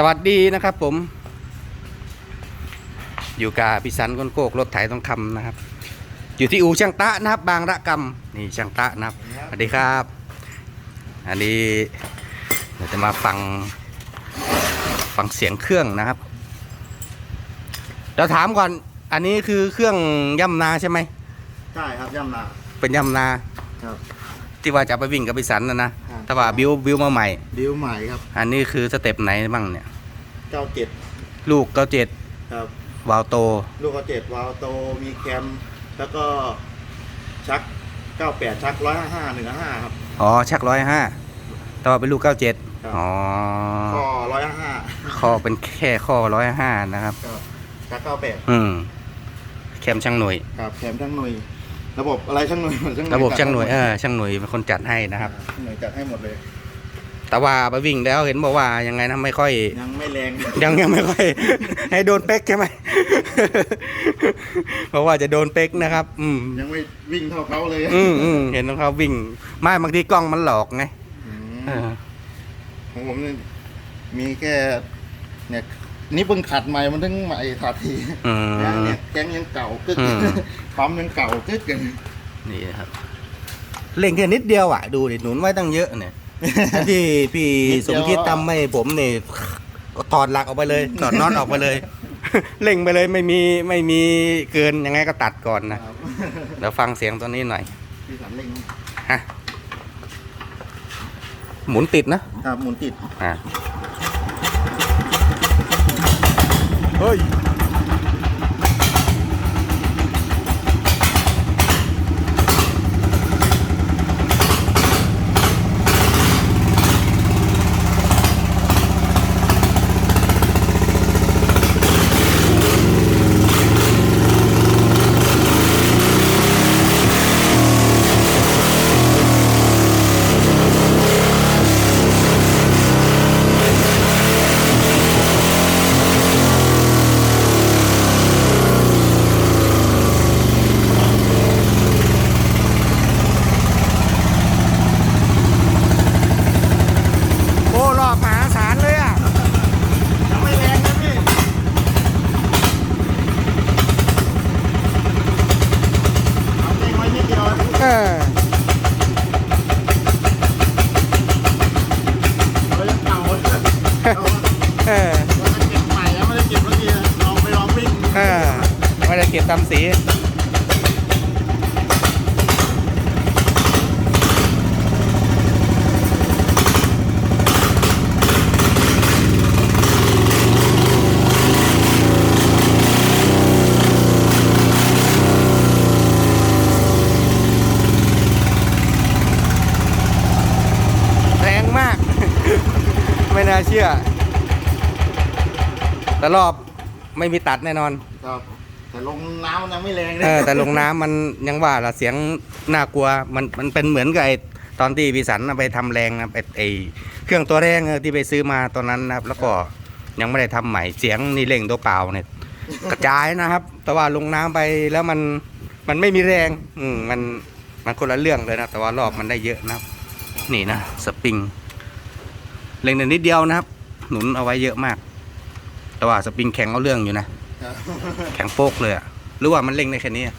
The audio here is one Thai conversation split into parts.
สวัสดีนะครับผม อยู่กับพิสันก้นโกกรถไถทองคำนะครับ อยู่ที่อู่ช่างตะนะครับ บางระกำนี่ช่างตะนะครับสวัสดีครับ อันนี้เราจะมาฟังฟังเสียงเครื่องนะครับ เราถามก่อนอันนี้คือเครื่องย่ำนาใช่ไหมใช่ครับย่ำนาเป็นย่ำนาครับ ที่ว่าจะเอาไปวิ่งกับพิสันนะนะครับถ้าว่าบิวบิวมาใหม่ดิวใหม่ครับ อันนี้คือสเต็ปไหนบ้างเนี่ยเก้าเจ็ดลูกเก้าเจ็ดครับวาลโต ลูกเก้าเจ็ดวาลโตมีแคม แล้วก็ชักเก้าแปดชักร้อยห้าห้าหนึ่งห้าครับ อ๋อชักร้อยห้าแต่ว่าเป็นลูกเก้าเจ็ดครับ อ๋อข้อร้อยห้าห้าข้อเป็นแค่ข้อร้อยห้านะครับครับ ชักเก้าแปดอืมแคมช่างหน่วย ครับแคมช่างหน่วย ระบบอะไรช่างหน่วยช่างหน่วยระบบช่างหน่วยเอจัดอช่างหน่วยเป็นคนจัดให้นะครับช่างหน่วยจัดให้หมดเลย แต่ว่าไปวิ่งแล้วเห็นบอกว่ายังไงนะไม่ค่อย ยังไม่แรงยังยังไม่ค่อย ให้โดนเป๊กใช่ไหมเพราะว่าจะโดนเป๊กนะครับ อืมยังไม่วิ่งเท่าเขาเลย อืมอืมเห็นของเขาวิ่งไม่บางทีกล้องมันหลอกไงอืมเออของผมนี่มีแค่เนี่ย นี่เพิ่งขัดใหม่มันถึงใหม่ขัดทีอืมเนี่ยแก๊งยังเก่ากึกอืม ปั๊มยังเก่ากึกกันนี่นะครับ เล่งแค่นิดเดียวอะ ดูดิหนุนไว้ตั้งเยอะเนี่ย ที่พี่สมคิดทำให้ผมนี่ถอดหลักออกไปเลยถอดน็อตออกไปเลย เล่งไปเลยไม่มีไม่มีเกินยังไงก็ตัดก่อนนะครับ เดี๋ยวฟังเสียงตัวนี้หน่อย พี่สันเร่งฮะหมุนติดนะ ครับหมุนติดอ่า เตามสีแรงมากไม่น่าเชื่อ แต่รอบไม่มีตัดแน่นอน ครับ แต่ลงน้ำมันยังไม่แรงเออแต่ลงน้ำมันยังว่าละเสียงน่ากลัวมันมันเป็นเหมือนกับไอ้ตอนที่พิสันเอาไปทำแรงนะไอ้ไอ้เครื่องตัวแรงเออที่ไปซื้อมาตอนนั้นนะครับ แล้วก็ยังไม่ได้ทำใหม่เสียงนี่เร่งตัวเปล่าเนี่ย กระจายนะครับ แต่ว่าลงน้ำไปแล้วมันมันไม่มีแรง อืมมันมันคนละเรื่องเลยนะแต่ว่ารอบมันได้เยอะนะครับ นี่นะสปริงเร่งนิดเดียวนะครับ หนุนเอาไว้เยอะมาก แต่ว่าสปริงแข็งเอาเรื่องอยู่นะ ครับแข็งโป๊กเลยอะหรือว่ามันเร่งได้แค่นี้อะ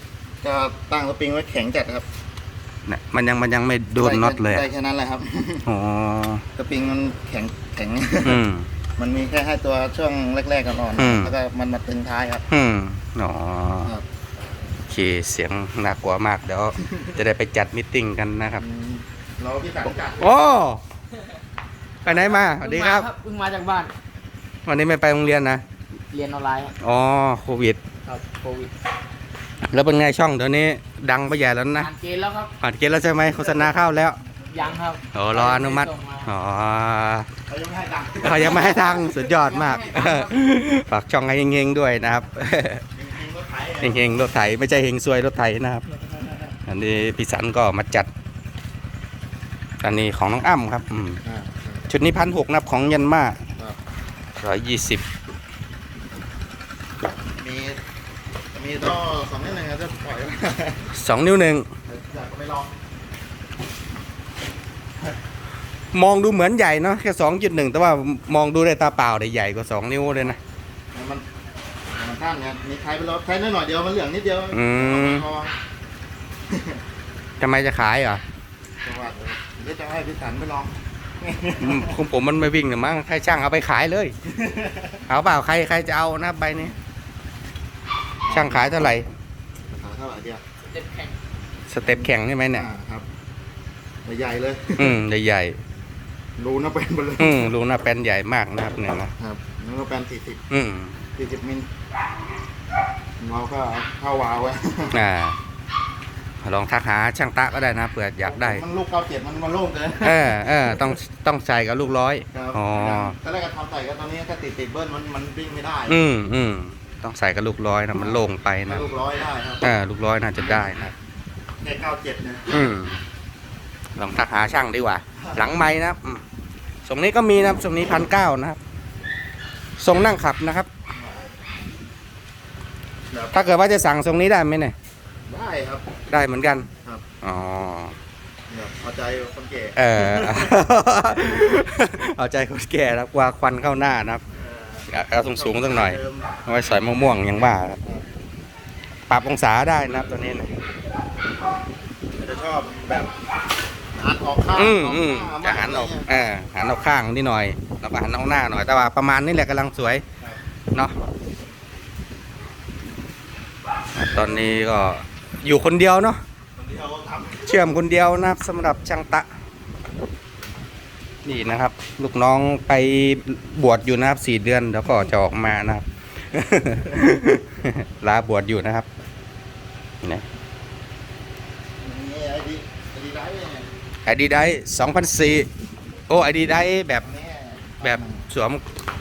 ก็ตั้งสปริงไว้แข็งจัดครับเนี่ยมันยังมันยังไม่โดนน็อตเลยได้อะแค่นั้นแหละครับ อ๋อสปริงมันแข็งแข็ง อืม มันมีแค่ให้ตัวช่วงแรกๆกันอ่อนอืมแล้วก็มันมาตึงท้ายครับ อืมอ๋อครับโอเคเสียงน่ากลัวมากเดี๋ยว จะได้ไปจัดมิทติ้งกันนะครับอืมเราพี่สันจัดโอ้ไปไหนมาสวัสดีครับ เพิ่งมาจากบ้านวันนี้ไม่ไปโรงเรียนนะ เรียนออนไลน์ครับอ๋อโควิด ครับโควิดแล้วเป็นไงช่องเดี๋ยวนี้ดังไปใหญ่แล้วนะอ่านเกณฑ์แล้วครับผ่านเกณฑ์แล้วใช่ไหมโฆษณาเข้าแล้วยังครับโอ้รออนุมัติส่งาอ๋อเขายังไม่ให้ดังเขายังไม่ให้ทางสุดยอดมากฝากช่องให้เฮงๆด้วยนะครับจริงๆรถไถเฮงๆรถไถไม่ใช่เฮงซวยรถไถนะครับ อันนี้พี่สันก็มาจัด อันนี้ของน้องอ้ำครับอืมอ่าชุดนี้พันหกนับของยันมาครับร้อยยี่สิบ มี มีท่อสองนิดนึงครับจะปล่อยไว้สองนิ้วหนึ่งอยากไปลองมองดูเหมือนใหญ่เนาะแค่สองจุดหนึ่งแต่ว่ามองดูด้วยตาเปล่าได้ใหญ่กว่าสองนิ้วเลยนะมันมันท่านเนี่ยมีใครไปรถใช้น้อยหน่อยเดียวมันเหลืองนิดเดียวอืมพอทำไมจะขายเหรอจังหวัดเลยเดี๋ยวจะให้พี่สันไปลองอืมของผมมันไม่วิ่งหรือมั้งใครช่างเอาไปขายเลย เอาเปล่าใครใครจะเอานะใบนี้ ช่างขายเท่าไหร่ขายเท่าไหร่เดียวเต็มแข่งสเต็ปแข่งใช่ไหมเนี่ย อ่าครับใหญ่ๆเลยอืมใหญ่รูนะเป็นไปเลยๆอืมรูหน้าแป้นใหญ่มากนะครับเนี่ยนะครับนี่ก็เป็นสี่สิบอืมสี่สิบมิลเราก็เข้าวาวไว้อ่าลองทักหาช่างตะก็ได้นะเผื่ออยากได้ มันลูกเก้าเจ็ดมันมันโล่งเกินเออเออต้องต้องใส่กับลูกร้อย ครับอ๋อ ตอนแรกก็ทำใส่กันตอนนี้ถ้าติดติดเบิ้ลมันมันวิ่งไม่ได้ อืมอืม ต้องใส่กับลูกร้อยนะมันโล่งไปถ้านะลูกร้อยได้ครับเออลูกร้อยน่าจะได้นะแค่เก้าเจ็ดนะอืมลองทักหาช่างดีกว่า หลังไม้นะครับอืมทรงนี้ก็มีนะครับทรงนี้พันเก้านะครับทรงนั่งขับนะครับแบบถ้าเกิดว่าจะสั่งทรงนี้ได้ไหมเนี่ยได้ครับ ได้เหมือนกันครับ อ๋อแบบเอาใจคนแก่เออเอาใจคนแก่นะครับกว่าควันเข้าหน้านะครับ เอาสูงๆสักหน่อยเดิมเอาไว้สอยมะม่วงอยังว่าครับปรับองศาได้นะครับตัวนี้นะจะชอบแบบหันออกข้างอืมออกอืมหน้าจะหันออกมากเออหันออกข้างนิดหน่อยแล้วก็หันออกหน้าหน่อยแต่ว่าประมาณนี้แหละกำลังสวยเนาะตอนนี้ก็อยู่คนเดียวเนาะคนเดียวทำเชื่อมคนเดียวนะครับสำหรับช่างตะ นี่นะครับ ลูกน้องไปบวชอยู่นะครับสี่เดือนแล้วก็จะออกมานะครับ ลาบวชอยู่นะครับนี่นี่ไอดีไอดีได้เนี่ยไอดีได้สองพันสี่โอ้ไอดีได้แบบเนี่ยแบบสวม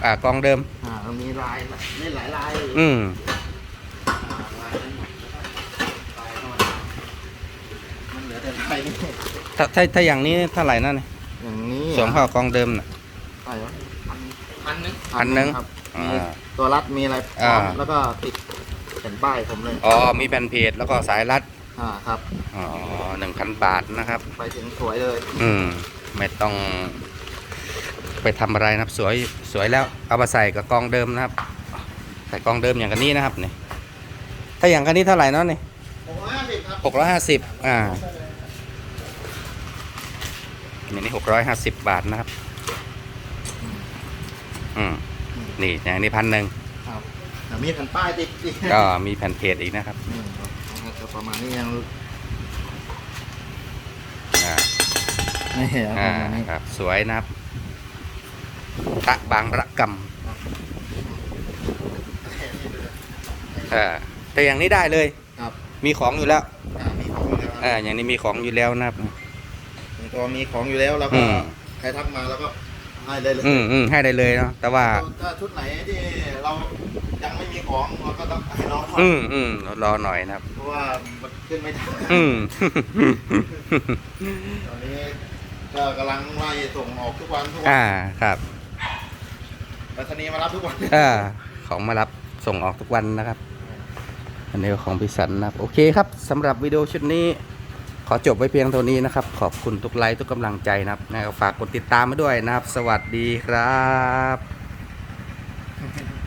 อ่ากองเดิมอ่ามันมีลายนี่หลายลายอืมลายนั้นลายธรรมดามันเหลือแต่ลายนี่ถ้าถ้าถ้าอย่างนี้เท่าไหร่นั่น อย่างนี้สวมเข้ากองเดิมน่ะใช่ครับพันนึงพันหนึ่งครับอ่ามีตัวรัดมีอะไรพร้อมอ่า แล้วก็ติดแผ่นป้ายผมเลยอ๋อมีแผ่นเพจแล้วก็สายรัดอ่าครับ อ๋อหนึ่งพันบาทนะครับ ไปถึงสวยเลย อืม ไม่ต้อง ไปทำอะไรนะครับ สวยสวยแล้ว เอามาใส่กับกองเดิมนะครับ ใส่กองเดิมอย่างกันนี้นะครับนี่ถ้าอย่างกันนี้เท่าไหร่เนาะนี่หกร้อยห้าสิบครับหกร้อยห้าสิบอ่า อันนี้หกร้อยห้าสิบบาทนะครับ อืม นี่อย่างนี้พันหนึ่งครับแต่มีแผ่นป้ายติดอีกก็มีแผ่นเพจอีกนะครับอืมครับจะประมาณนี้ยังอ่านี่ครับปอ่าระมาณนี้ครับ สวยนะครับ ตะบางระกำเออแต่อย่างนี้ได้เลย ครับมีของอยู่แล้ว อ่ามีของอยู่แล้วเอออย่างนี้มีของอยู่แล้วนะครับ ตัวมีของอยู่แล้วแล้วอืก็มใครทักมาแล้วก็ให้ได้เลยอืมอืมให้ได้เลยเนาะแต่ว่า ถ้าชุดไหนที่เรายังไม่มีของเราก็ต้องให้น้องอืมอืมรอหน่อยนะครับ เพราะว่ามันขึ้นไม่ได้อืม ตอนนี้ก็กำลังไล่ส่งออกทุกวันทุกวัอ่าครับ ไปรษณีย์มารับทุกวัน อ่าของมารับส่งออกทุกวันนะครับ อันนี้ของพิสันนะครับ โอเคครับสำหรับวิดีโอชุดนี้ ขอจบไว้เพียงเท่านี้นะครับ ขอบคุณทุกไลค์ทุกกำลังใจนะครับฝากกดติดตามมาด้วยนะครับ สวัสดีครับ